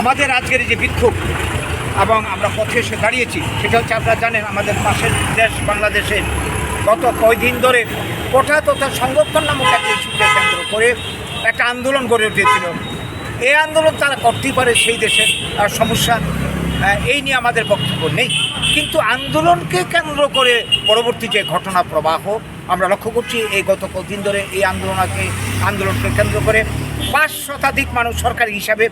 আমাদের আজকের যে বিক্ষোভ এবং আমরা পথে এসে দাঁড়িয়েছি সেটা হচ্ছে আপনারা জানেন আমাদের পাশের দেশ বাংলাদেশে গত কয়দিন ধরে কোঠা তথা সংরক্ষণ নামক একটা ইস্যুকে কেন্দ্র করে একটা আন্দোলন গড়ে উঠেছিল। এই আন্দোলন তারা করতেই পারে সেই দেশের সমস্যা এই নিয়ে আমাদের বক্তব্য নেই। কিন্তু আন্দোলনকে কেন্দ্র করে পরবর্তী যে ঘটনা প্রবাহ, আমরা লক্ষ্য করছি এই গত কদিন ধরে এই আন্দোলনকে আন্দোলনকে কেন্দ্র করে পাঁচ শতাধিক মানুষ সরকারি হিসাবে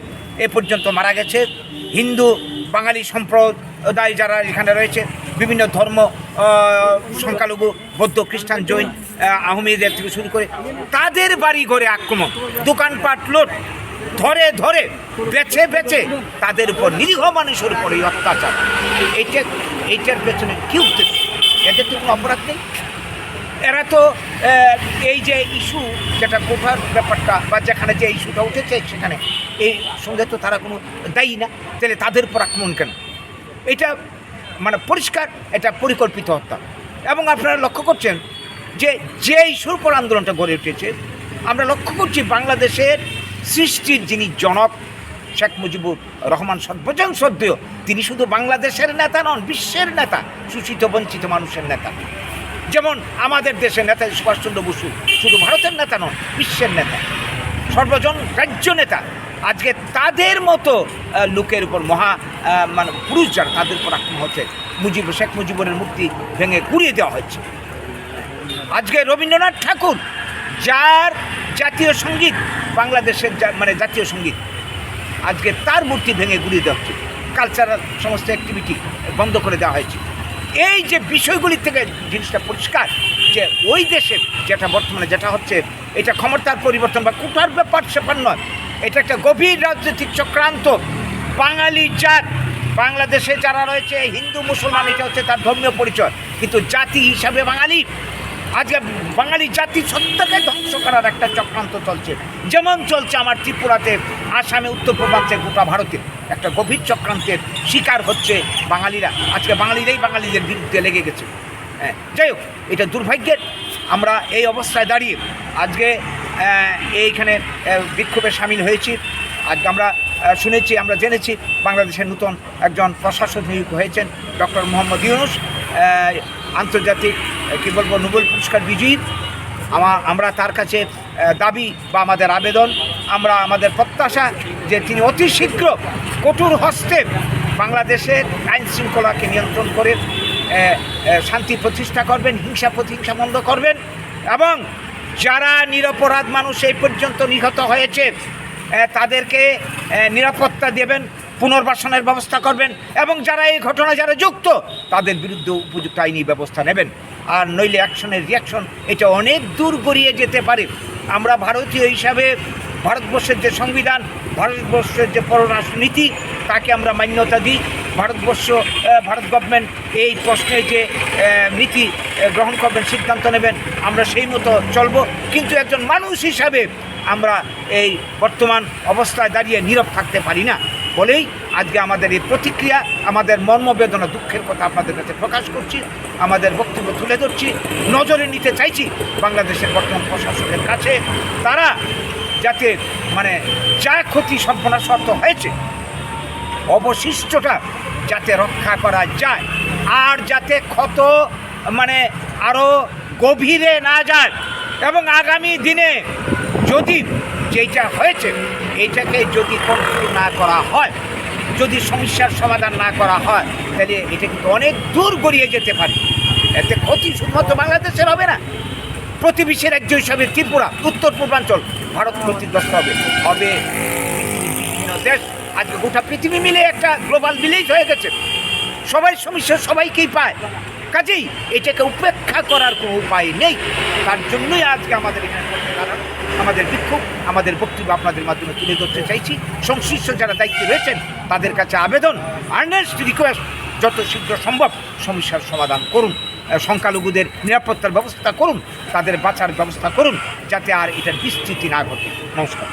এ পর্যন্ত মারা গেছে। হিন্দু, বাঙালি সম্প্রদায় যারা এখানে রয়েছে, বিভিন্ন ধর্ম সংখ্যালঘু, বৌদ্ধ, খ্রিস্টান, জৈন আহমেদের থেকে শুরু করে তাদের বাড়ি ঘরে আক্রমণ, দোকানপাট লুট ধরে ধরে, বেছে বেছে তাদের উপর নিরীহ মানুষের উপর এই অত্যাচার। এইটা, এইটার পেছনে কি উদ্দেশ্য? এদের তো অপরাধ নেই। এরা তো এই যে ইস্যু, যেটা কোঠার ব্যাপারটা, বা যেখানে যে ইস্যুটা উঠেছে সেখানে, এই সঙ্গে তো তারা কোনো দায়ী না। তাহলে তাদের উপর আক্রমণ কেন? এটা মানে পরিষ্কার, এটা পরিকল্পিত হত্যা। এবং আপনারা লক্ষ্য করছেন যে যে ইস্যুর উপর আন্দোলনটা গড়ে উঠেছে, আমরা লক্ষ্য করছি বাংলাদেশের সৃষ্টির যিনি জনক, শেখ মুজিবুর রহমান সর্বজন শ্রদ্ধেয়, তিনি শুধু বাংলাদেশের নেতা নন, বিশ্বের নেতা শোষিত বঞ্চিত মানুষের নেতা। যেমন আমাদের দেশের নেতা সুভাষচন্দ্র বসু শুধু ভারতের নেতা নন, বিশ্বের নেতা। সর্বজন রাজ্য নেতা। আজকে তাদের মতো লোকের উপর মহা মানে পুরুষ যারা, তাদের উপর আক্রমণ হচ্ছে। মুজিব, শেখ মুজিবুরের মুক্তি ভেঙে কুড়িয়ে দেওয়া হচ্ছে আজকে রবীন্দ্রনাথ ঠাকুর, যার জাতীয় সংগীত, বাংলাদেশের মানে জাতীয় সংগীত। আজকে তার মূর্তি ভেঙে গুড়িয়ে দেওয়া হচ্ছে। কালচারাল সমস্ত অ্যাক্টিভিটি বন্ধ করে দেওয়া হয়েছে। এই যে বিষয়গুলি থেকে জিনিসটা পরিষ্কার, যে ওই দেশে যেটা বর্তমানে যেটা হচ্ছে, এটা ক্ষমতার পরিবর্তন বা কুটার ব্যাপার সেপার নয়। এটা একটা গভীর রাজনৈতিক চক্রান্ত। বাঙালি জাত, বাংলাদেশে যারা রয়েছে, হিন্দু, মুসলমান, এটা হচ্ছে তার ধর্মীয় পরিচয়। কিন্তু জাতি হিসাবে বাঙালি আজকে বাঙালি জাতি সত্তাকে ধ্বংস করার একটা চক্রান্ত চলছে। যেমন চলছে আমার ত্রিপুরাতে, আসামে, উত্তর পূর্বাঞ্চলে গোটা ভারতে। একটা গভীর চক্রান্তের শিকার হচ্ছে বাঙালিরা। আজকে বাঙালিরাই বাঙালিদের বিরুদ্ধে লেগে গেছে। হ্যাঁ যাই হোক, এটা দুর্ভাগ্যের। আমরা এই অবস্থায় দাঁড়িয়ে আজকে এইখানে বিক্ষোভে সামিল হয়েছি। আজকে আমরা শুনেছি, আমরা জেনেছি বাংলাদেশের নতুন একজন প্রশাসক নিয়োগ হয়েছেন ডক্টর মোহাম্মদ ইউনুস। আন্তর্জাতিক কী বলব, নোবেল পুরস্কার বিজয়ী। আমা- আমরা তার কাছে দাবি বা আমাদের আবেদন, আমরা আমাদের প্রত্যাশা যে তিনি অতি শীঘ্র কঠোর হস্তে বাংলাদেশের আইন শৃঙ্খলাকে নিয়ন্ত্রণ করে শান্তি প্রতিষ্ঠা করবেন, হিংসা প্রতিহিংসা বন্ধ করবেন এবং যারা নিরপরাধ মানুষ এই পর্যন্ত নিহত হয়েছে তাদেরকে নিরাপত্তা দেবেন। পুনর্বাসনের ব্যবস্থা করবেন এবং যারা এই ঘটনা যারা যুক্ত, তাদের বিরুদ্ধে উপযুক্ত আইনি ব্যবস্থা নেবেন। আর নইলে অ্যাকশনের রিয়াকশন এটা অনেক দূর গড়িয়ে যেতে পারে। আমরা ভারতীয় হিসাবে ভারতবর্ষের যে সংবিধান, ভারতবর্ষের যে পররাষ্ট্র নীতি তাকে আমরা মান্যতা দিই। ভারতবর্ষ ভারত গভর্নমেন্ট এই প্রশ্নে যে নীতি গ্রহণ করবেন, সিদ্ধান্ত নেবেন, আমরা সেই মতো চলবো। কিন্তু একজন মানুষ হিসাবে আমরা এই বর্তমান অবস্থায় দাঁড়িয়ে নীরব থাকতে পারি না। বলেই আজকে আমাদের এই প্রতিক্রিয়া, আমাদের মর্মবেদনা দুঃখের কথা আপনাদের কাছে প্রকাশ করছি, আমাদের বক্তব্য তুলে ধরছি, নজরে নিতে চাইছি বাংলাদেশের বর্তমান প্রশাসনের কাছে। তারা যাতে মানে যা ক্ষতি সম্পন্ন শর্ত হয়েছে, অবশিষ্টটা যাতে রক্ষা করা যায়, আর যাতে ক্ষত মানে আরও গভীরে না যায়। এবং আগামী দিনে যদি যেটা হয়েছে, এটাকে যদি কন্ট্রোল না করা হয়, যদি সমস্যার সমাধান না করা হয়, তাহলে এটা কিন্তু অনেক দূর গড়িয়ে যেতে পারে। এতে ক্ষতি শুধুমাত্র বাংলাদেশের হবে না প্রতিবেশী রাজ্য হিসাবে ত্রিপুরা, উত্তর পূর্বাঞ্চল, ভারত ক্ষতিগ্রস্ত হবে। হবে বিভিন্ন দেশ, আজকে গোটা পৃথিবী মিলে একটা গ্লোবাল ভিলেজ হয়ে গেছে। সবাই সমস্যা সবাইকেই পায়। কাজেই এটাকে উপেক্ষা করার কোনো উপায় নেই। তার জন্যই আজকে আমাদের এখানে আমাদের বিক্ষোভ আমাদের বক্তব্য আপনাদের মাধ্যমে তুলে ধরতে চাইছি। সংশ্লিষ্ট যারা দায়িত্বে রয়েছেন, তাদের কাছে আবেদন। আর্নেস্ট রিকোয়েস্ট, যত শীঘ্র সম্ভব সমস্যার সমাধান করুন। সংখ্যালঘুদের নিরাপত্তার ব্যবস্থা করুন। তাদের বাঁচার ব্যবস্থা করুন, যাতে আর এটার বিস্তৃতি না ঘটে। নমস্কার।